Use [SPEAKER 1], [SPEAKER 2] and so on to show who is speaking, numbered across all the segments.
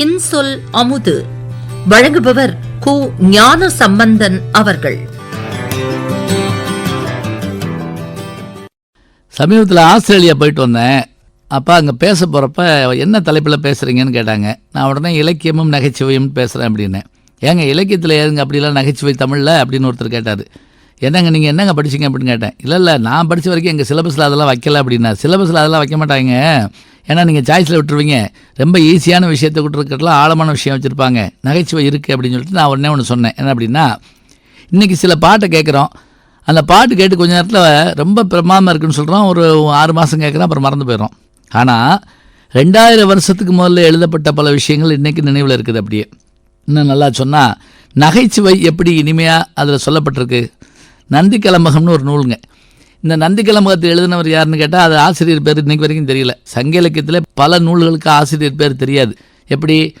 [SPEAKER 1] இன்சொல் அமுது. வழங்குபவர் கு ஞான சம்பந்தன் அவர்கள்.
[SPEAKER 2] சமீபத்தில் ஆஸ்திரேலியா போயிட்டு வந்தேன். அப்போ அங்கே பேச போகிறப்ப என்ன தலைப்பில் பேசுகிறீங்கன்னு கேட்டாங்க. நான் உடனே இலக்கியமும் நகைச்சுவையும் பேசுகிறேன் அப்படின்னேன் ஏங்க இலக்கியத்தில் ஏதுங்க அப்படிலாம் நகைச்சுவை தமிழில் அப்படின்னு ஒருத்தர் கேட்டார். என்னங்க நீங்கள் என்னங்க படிச்சீங்க அப்படின்னு கேட்டேன். இல்லை இல்லை நான் படித்த வரைக்கும் எங்கள் சிலபஸில் அதெல்லாம் வைக்கல அப்படின்னா. சிலபஸில் அதெல்லாம் வைக்க மாட்டாங்க. ஏன்னா நீங்கள் சாய்ஸில் விட்டுருவீங்க. ரொம்ப ஈஸியான விஷயத்தை விட்டுருக்கலாம் ஆழமான விஷயம் வச்சுருப்பாங்க. நகைச்சுவை இருக்குது அப்படின்னு சொல்லிட்டு நான் உடனே ஒன்று சொன்னேன். என்ன அப்படின்னா இன்றைக்கி சில பாட்டை கேட்குறோம். அந்த பாட்டு கேட்டு கொஞ்ச நேரத்தில் ரொம்ப பிரமாதமாக இருக்குன்னு சொல்கிறோம் ஒரு ஆறு மாதம் கேட்குறோம் அப்புறம் மறந்து போயிடும் ஆனால் ரெண்டாயிரம் வருஷத்துக்கு முதல்ல எழுதப்பட்ட பல விஷயங்கள் இன்றைக்கி நினைவில் இருக்குது அப்படியே. இன்னும் நல்லா சொன்னால் நகைச்சுவை எப்படி இனிமையாக அதில் சொல்லப்பட்டிருக்கு? நந்தி கலம்பகம்னு ஒரு நூலுங்க. இந்த நந்திக்கிழமகத்தை எழுதினவர் யாருன்னு கேட்டால் அது ஆசிரியர் பேர் இன்னைக்கு வரைக்கும் தெரியல. சங்க இலக்கியத்தில் பல நூல்களுக்கு ஆசிரியர் பேர் தெரியாது. எப்படி?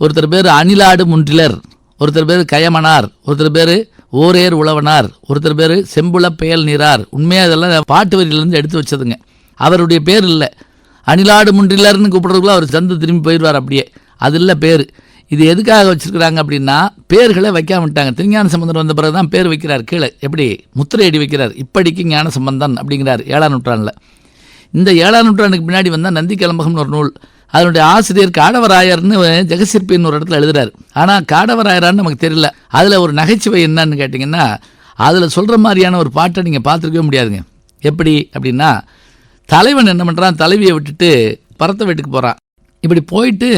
[SPEAKER 2] ஒருத்தர் பேர் அணிலாடு முன்றிலர் ஒருத்தர் பேர் கயமனார் ஒருத்தர் பேர் ஓரேர் உழவனார் ஒருத்தர் பேர் செம்புள பெயல் நீரார். உண்மையாக இதெல்லாம் பாட்டு வரியிலேருந்து எடுத்து வச்சதுங்க. அவருடைய பேர் இல்லை. அணிலாடு முன்றிலர்னு கூப்பிட்றதுக்குள்ள அவர் சந்து திரும்பி போயிடுவார் அப்படியே. அது இல்லை பேர். இது எதுக்காக வச்சுருக்குறாங்க அப்படின்னா பேர்களை வைக்காம விட்டாங்க திருஞான சம்பந்தர் வந்த பிறகு தான் பேர் வைக்கிறார் கீழே. எப்படி? முத்திரையடி வைக்கிறார். இப்படிக்கு ஞான சம்பந்தன் அப்படிங்கிறார் ஏழாம் நூற்றாண்டில். இந்த ஏழாம் நூற்றாண்டுக்கு பின்னாடி வந்தால் நந்தி கிளம்பகம்னு ஒரு நூல் அதனுடைய ஆசிரியர் காடவராயர்னு ஜெகசிற்பின்னு ஒரு இடத்துல எழுதுறாரு. ஆனால் காடவராயரான்னு நமக்கு தெரியல. அதில் ஒரு நகைச்சுவை என்னன்னு கேட்டிங்கன்னா அதில் சொல்கிற மாதிரியான ஒரு பாட்டை நீங்கள் பார்த்துருக்கவே முடியாதுங்க. எப்படி அப்படின்னா தலைவன் என்ன பண்ணுறான் தலைவியை விட்டுட்டு பரத்த வீட்டுக்கு போகிறான் இப்படி போயிட்டு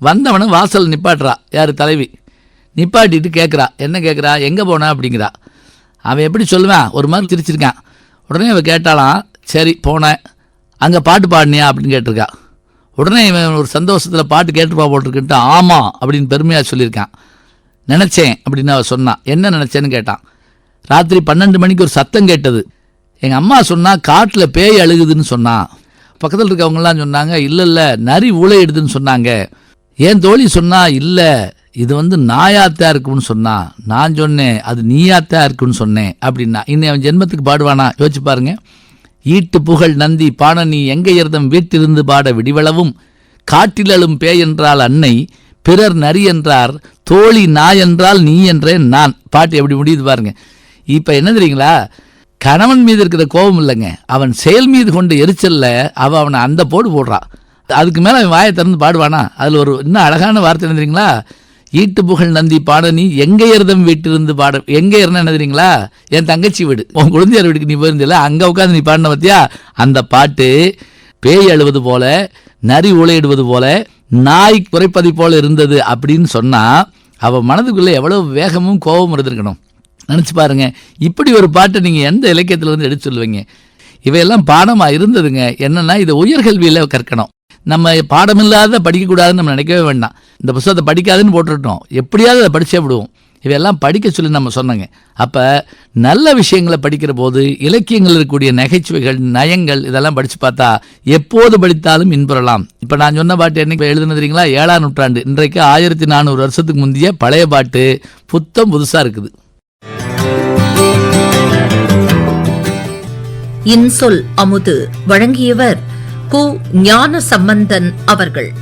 [SPEAKER 2] வந்தவனும் வாசல் நிப்பாட்டுறா. யார் தலைவி? நிப்பாட்டிட்டு கேட்குறா என்ன கேட்குறா எங்கே போனா அப்படிங்கிறா. அவன் எப்படி சொல்லுவான்? ஒரு மாதிரி சிரிச்சிருக்கான். உடனே அவன் கேட்டாலாம் சரி போனேன். அங்கே பாட்டு பாடினியா? அப்படின்னு கேட்டிருக்கா. உடனே இவன் ஒரு சந்தோஷத்தில் பாட்டு கேட்டுப்பா போட்டிருக்குன்ட்டு ஆமாம் அப்படின்னு பெருமையாக சொல்லியிருக்கான். நினச்சேன் அப்படின்னு அவன் சொன்னான். என்ன நினச்சேன்னு? கேட்டான். ராத்திரி பன்னெண்டு மணிக்கு ஒரு சத்தம் கேட்டது. எங்கள் அம்மா சொன்னால் காட்டில் பேய் அழுகுதுன்னு சொன்னான். பக்கத்தில் இருக்கவங்கலாம் சொன்னாங்க இல்லை இல்லை நரி ஊழையிடுதுன்னு சொன்னாங்க. என் தோழி சொன்னா இல்லை இது வந்து நாயாத்தா இருக்குன்னு சொன்னா நான் சொன்னேன் அது நீயாத்தா இருக்குன்னு சொன்னேன் அப்படின்னா இன்னும் அவன் ஜென்மத்துக்கு பாடுவானா? யோசிச்சு பாருங்க. ஈட்டு புகழ் நந்தி பாணனி எங்க இருந்தம் வீட்டிலிருந்து பாட விடிவளவும் காட்டிலழும் பேய் என்றால் அன்னை பிறர் நரி என்றார் தோழி நாய் என்றால் நீ என்றேன் நான். பாட்டு எப்படி முடியுது பாருங்க. இப்போ என்ன தெரியுங்களா? கணவன் மீது இருக்கிற கோபம் இல்லைங்க. அவன் செயல் மீது கொண்டு எரிச்சல்ல அவன் அவனை அந்த போடு போடுறான் அதுக்கு மேலே அவன் வாயை திறந்து பாடுவானா? அதில் ஒரு இன்னும் அழகான வார்த்தை என்ன ஈட்டு புகழ் நந்தி பாடனி எங்க இருந்தம் வீட்டிலிருந்து பாட எங்கே இருந்தா தெரியுங்களா? என் தங்கச்சி வீடு. உன் குழந்தையார் வீட்டுக்கு நீ போயிருந்தில்ல அங்கே உட்காந்து நீ பாடின பத்தியா? அந்த பாட்டு பேய் அழுவது போல நரி உலையிடுவது போல நாய் குறைப்பதை போல இருந்தது அப்படின்னு சொன்னால் அவள் மனதுக்குள்ளே எவ்வளோ வேகமும் கோபம் இருந்திருக்கணும். நினச்சி பாருங்க இப்படி ஒரு பாட்டை நீங்கள் எந்த இலக்கியத்தில் இருந்து எடுத்து சொல்லுவீங்க? இவையெல்லாம் பாடமாக இருந்ததுங்க. என்னென்னா இதை உயர்கல்வியில் கற்கணும். நம்ம பாடமில்லாத படிக்கக்கூடாதுன்னு நம்ம நினைக்கவே வேண்டாம். இந்த புத்தகத்தை படிக்காதுன்னு போட்டுட்டோம் எப்படியாவது அதை படிச்சே விடுவோம். இவையெல்லாம் படிக்க சொல்லி நம்ம சொன்னோங்க. அப்போ நல்ல விஷயங்களை படிக்கிற போது இலக்கியங்கள் இருக்கக்கூடிய நகைச்சுவைகள் நயங்கள் இதெல்லாம் படித்து பார்த்தா எப்போது படித்தாலும் இன்புறலாம். இப்போ நான் சொன்ன பாட்டு என்னைக்கு எழுதுனதுங்களா ஏழாம் நூற்றாண்டு. இன்றைக்கு ஆயிரத்தி நானூறு வருஷத்துக்கு முந்தைய பழைய பாட்டு புத்தம் புதுசாக இருக்குது.
[SPEAKER 1] இன்சொல் அமுது வழங்கியவர் கு ஞான சம்பந்தன் அவர்கள்.